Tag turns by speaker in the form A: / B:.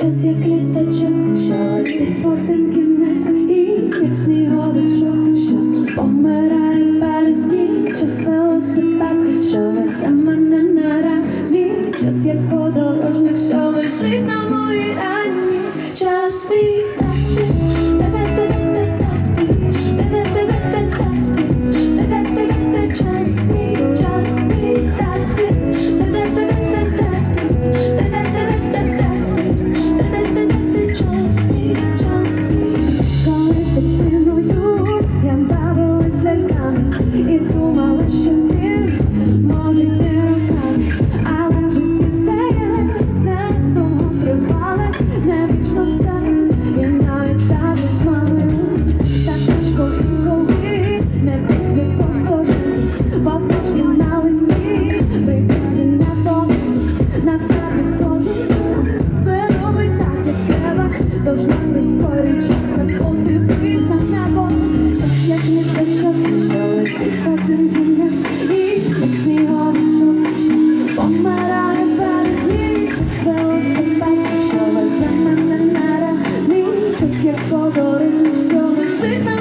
A: Час як літачок, що летить в один кінець, і як сніговичок, що помирає в березні, час велосипед, що везе мене на рамі, час як подорожник, що лежить на моїй рані, час мій так Час мій, час мій так говорить, що мы жита.